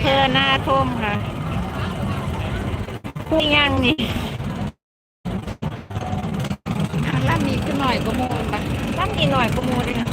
ำเภอนาทมค่ะผู้ยังนี่อะลำนี้ขึ้นหน่อยก็โมนปะตั้งกี่หน่อยก็มูเลยค่ะ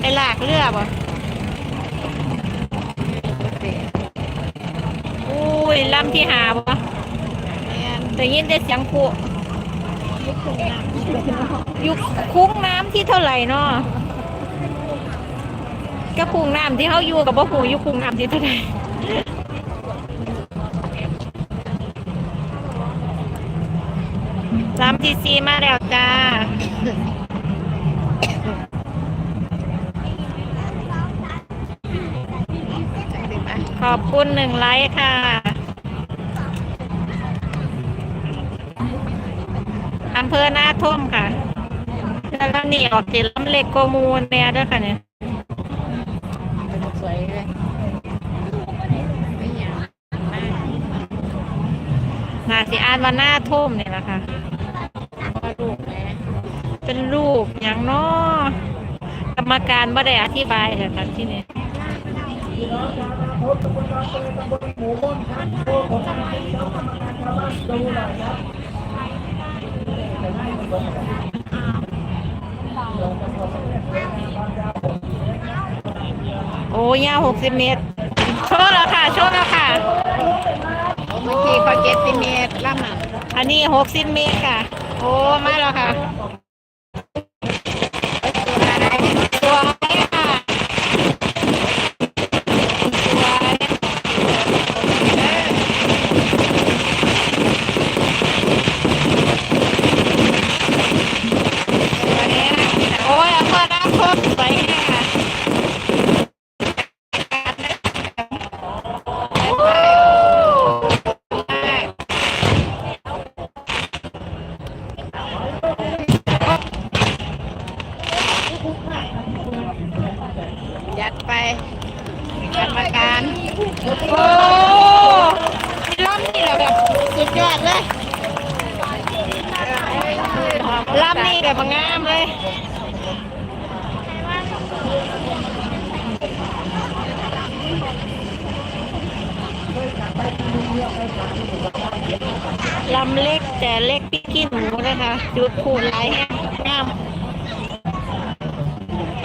ไอหลากเรือบ่อุ้ยลำที่หาบ่แม่นแต่ยินได้เสียงผูลูกคงน้ำอยู่คุ้งน้ำที่เท่าไหร่เนาะ ก็คุงน้ำที่เขาอยู่กับบ่หูอยู่คุงน้ำที่เท่าไหร่ลำทีซีมาแล้วจ้าขอบคุณหนึ่งไลค์ค่ะ อำเภอหน้าท่วมค่ะ แล้วนี่ออกติดลำเล็กโกมูลแม่ด้วยค่ะเนี่ย สวยเลยไม่หยาบมาก นาสิอ่านว่าหน้าท่มเนี่ยแหละค่ะพ่อลูกแม่เป็นรูปอย่างน้อกรรมการไม่ได้อธิบายเลยค่ะที่นี่โอ้ยาวหกสิบเมตร โชว์แล้วค่ะ โชว์แล้วค่ะ เมื่อกี้เขาเจ็ดสิบเมตรลำอะอันนี้หกสิบเมตรค่ะ โอ้ มาแล้วค่ะ ลำเล็กแต่เล็กพี่ขี้หนูนะคะจุดผูหลายแห้งงาม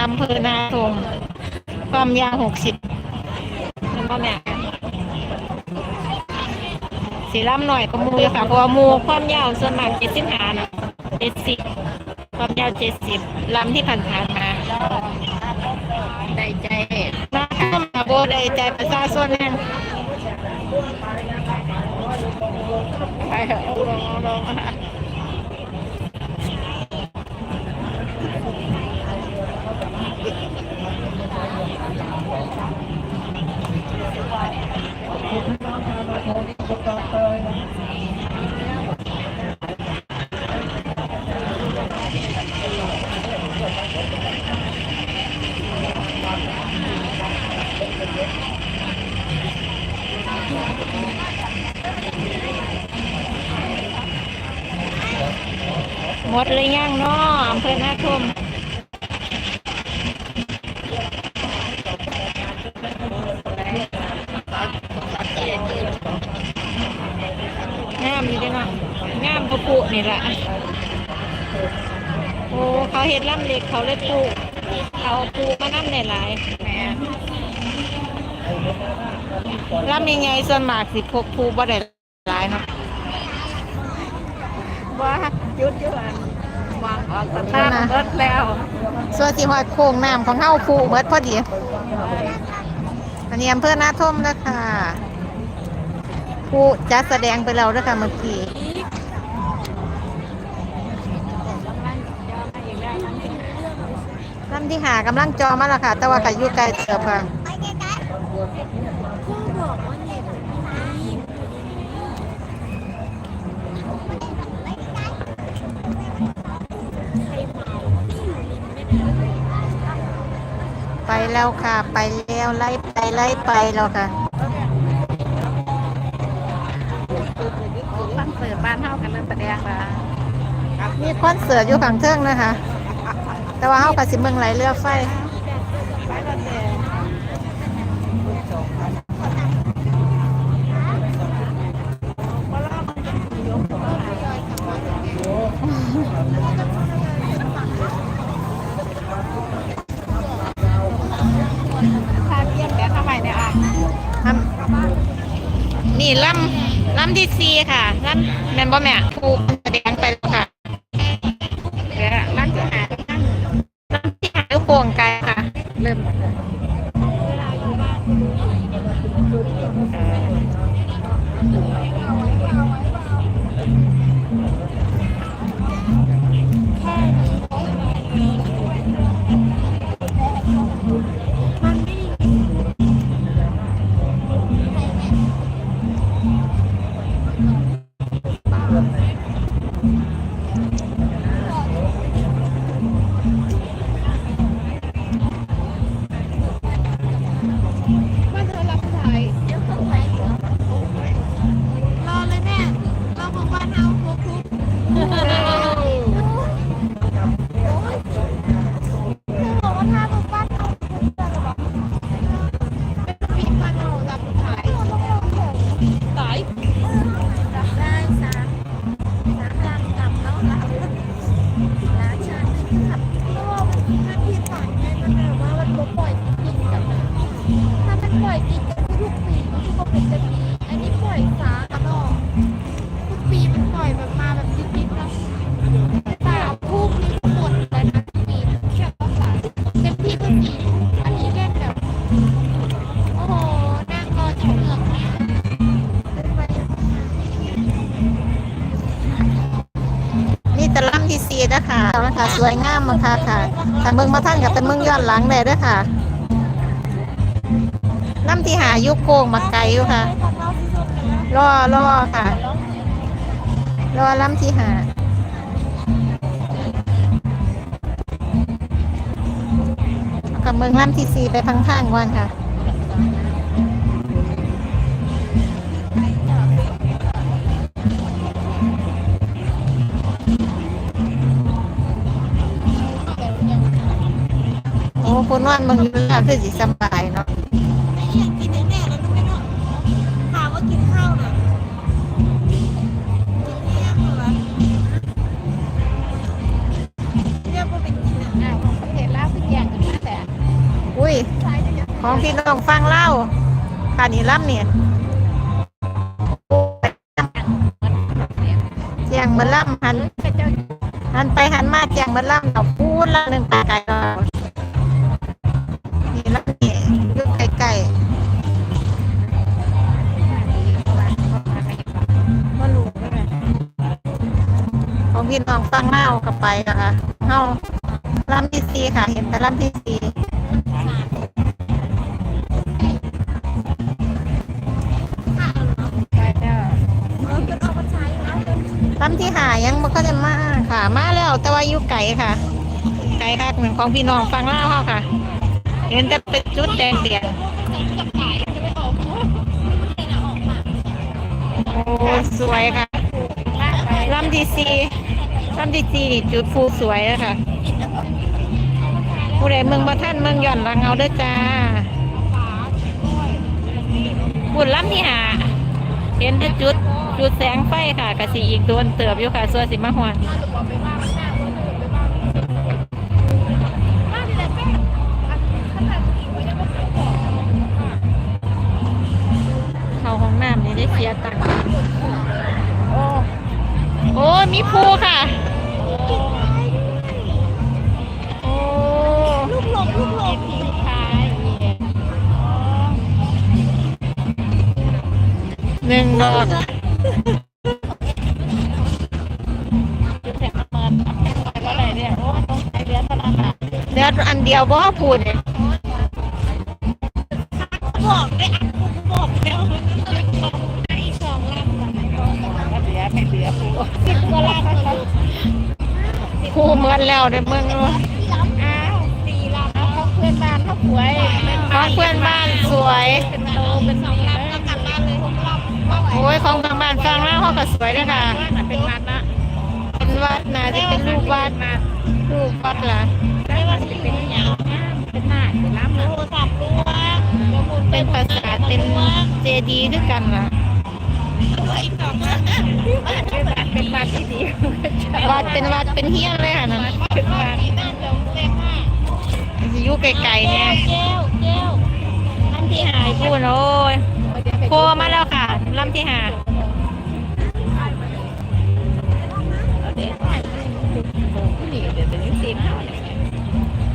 อำเภอนาทมความยาวหกสิบเป็นพ่อแม่สีล่ำหน่อยก็มูอยู่ค่ะเพราะว่ามูความยาวส่วนมากเจ็ดสิบห้านะเจ็ดสิบความยาวเจ็ดสิบลำที่ผ่านผ่านๆมาได้ใจมาข้ามมาโบได้ใจประชาชนแน่ ไปเถอะลองลองอะ หม ดเลยยังเนาะอำเภอนาทมงามอยู่ด้เนาะงามกระปุนี่แหละโอ้เขาเห็ดล่ำเล็กเขาเลยปลูกเอาปลูกมาน้ำในหลายแม่ล่ำยังไงส่วนมากสิพกปูบ่ได้หลายเนาะว่ายุดยุด ออกสตาร์ทรถแล้วส่วนสิหอดโค้งน้ำของเฮาปลูกเบิดพอดี อันนี้อำเภอนาท่มนะคะผู้จัดแสดงไปแล้วนะคะเมื่อกี้ลำที่หากำลังจอมาแล้วค่ะ แต่ว่าก็อยู่ไกลเติบค่ะ แล้วค่ะ ไปแล้วไล่ไปไล่ไปแล้วค่ะคอนเสิร์ตบ้านเฮากันนั่นแสดงว่ามีคอนเสิร์ตอยู่ข้างเทิงนะคะ แต่ว่าเฮากับสิเมืองไหลเรือไฟำล่ำที่สี่ค่ะล่ำแม่นบ่แม่ผู้แสดงไปแล้วค่ะเดี๋ยวร้านที่หาตั้งล่ำที่หาลูกโป่งไกลค่ะ เริ่มบ้ ที่สี่นะคะแล้วค่ะสวยงามมากค่ะค่ะถ้าเมืองมาท่านกับเป็นเมืองย้อนหลังเลยด้วยค่ะล่ำที่หายุโค้งมาไกลอยู่ค่ะของเราที่สุดเลยนะรอรอค่ะ รอล่ำที่หากับเมืองล่ำที่สี่ไปพังข้างๆก่อนค่ะ คุณว่านเมืองอยู่แล้วคือสิสำบายเนาะไม่อยากกินแน่ๆแล้วนะแม่เนาะถามว่ากินข้าวเหรอกินเที่ยงเหรอเรียกว่าเป็นกินอะอ้าวของประเทศลาวเป็นอย่างกันนะแต่อุ้ยใช้ได้ยังของพี่น้องฟังเล่าค่ะนี่ล่ำเนี่ยเจียงมันล่ำหัน เป็นเจ้า หันไปหันมาเจียงมันล่ำเอาพูดละหนึ่งตาไก่เรา พี่น้องฟังเล่ากับไปนะคะเฮาลำที่สี่ค่ะ เห็นแต่ลำที่สี่ไปเจ้าเออเป็นเอามาใช้นะเป็นลำที่หายังมันก็จะมาค่ะ มาแล้วแต่ว่าอยู่ไกลค่ะ ไกลค่ะเหมือนของพี่น้องฟังเล่าเขาค่ะ เห็นแต่เป็นจุดแดงเดียงโอ้สวยค่ะลำที่สี่ ลำที่สี่นี่จุดฟูสวยอะค่ะ ผู้ใดเมืองบ่ท่านเมืองหย่อนลังเอาเด้อจ้าบุญลำที่หา เห็นแต่จุดจุดแสงไฟค่ะกะสีอีกโดนเติบอยู่ค่ะส่วนสิมาหวน เดียวบ่พูดเนี่ยบอกได้อันบอกแล้วไอ้สองลำมันก็เหลือไม่เหลือกูสิบกว่าลำแล้วภูเหมือนแล้วในเมืองนู้อ้าวสี่ลำเขาเพื่อนบ้านเขาสวยของเพื่อนบ้านสวยเป็นโตเป็นสองลำแล้วกลับบ้านเลยหกลำว่าไหวโอ้ยของทางบ้านฟังแล้วเขาก็สวยด้วยค่ะเป็นวัดนะเป็นวัดนะที่เป็นรูปวัดนะรูปวัดล่ะไม่ว่าจะเป็นอ เป็นหน้าเป็นน้ำโทรศัพท์ด้วยเป็นปราสาทเป็นเจดีย์ด้วยกันล่ะเป็นบ้านที่ดีวัดเป็นวัดเป็นเฮี้ยนเลยค่ะนั่นเป็นบ้านที่น่าจะเล็กมากสิอยู่ไกลๆเนี่ยแก้วแก้วอันที่หายพูดโอ้ยโคมาแล้วค่ะลำที่หา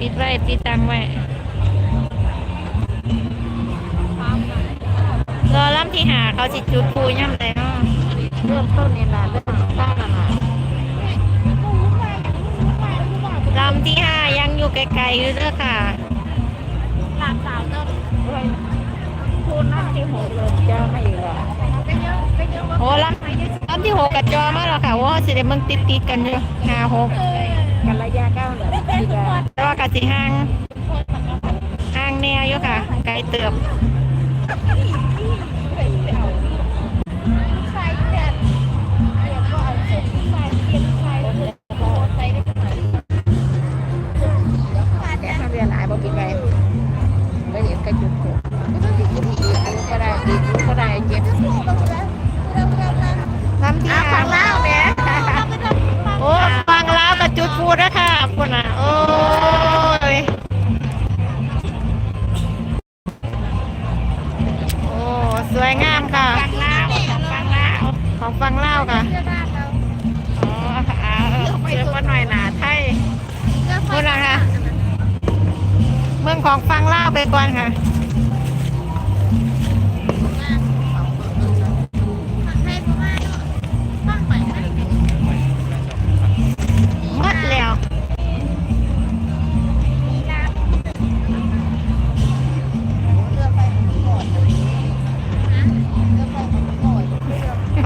ปิดไว้ปิดตังไว้ รอลำที่หาเขาสิจุดพูย่ำแต่เนาะเริ่มต้นนี่ละเริ่มสร้างแล้วล่ะลำที่ห้ายังอยู่ไกลๆอยู่เด้อค่ะหลานสาวเริ่มพูดนั่งที่หกเลยจะไม่อีกหรอเป็นเยอะเป็นเยอะโอ้ลำลำที่หกกับจอมาแล้วค่ะว่าสิได้มึงติดติดกันอยู่ห้าหกกันระยะเก้าเลยดี กว่าแต่ว่ากะสิห่างห่างแนวอยู่ค่ะ ไกลเติบ สวยงามค่ะ ฟังเล่าฟังเล่าของฟังเล่าวค่ะ อ๋อเอาเชื่อว่าหน่อยหนาไทย พูดนะคะ เมืองของฟังเล่าวไปก่อนค่ะ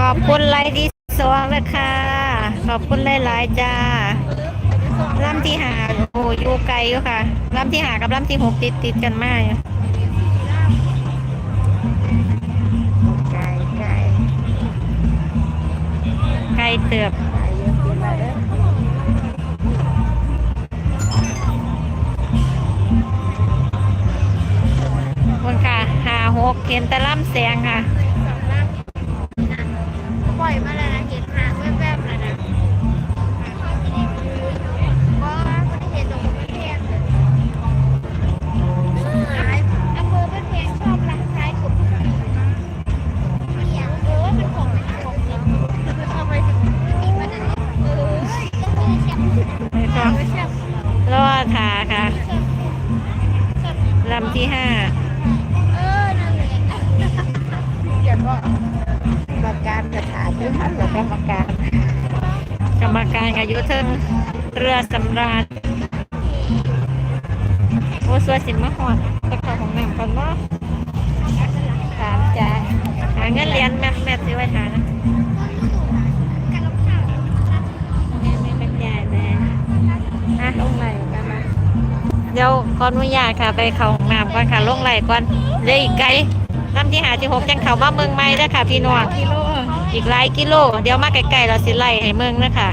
อบคุณไลน์ที่สองเลยค่ะขอบคุณหลายๆจ้าลำที่หาโอ้อยู่ไกลอยู่ค่ะลำที่หากับลำที่หกติดติดกันมากไก่ไก่ไกลเติบไก่เยอะกินมาเด้อคนค่ะหาหกเห็นแต่ลำแสงค่ะ อยมาเลยนะ ราญโอ้สวยสิมาหอดตะเข้าของน้ำก่อนว่าถามใจหาเงินเรียญแม่แม่ซื้อไว้ทานนะการลงข่าวแม่ไม่เป็นใหญ่แม่อะลกันนะเดี๋ยวขออนุญาตค่ะไปเขาห้องน้ำก่อนค่ะลงไหลก่อนเลยอีกไกลลำที่หาที่หกจังเขามาเมืองใหม่เด้ค่ะพี่น้องกิโลอีกหลายกิโล เดี๋ยวมาไกลๆเราสิไล่ให้เมืองนะคะ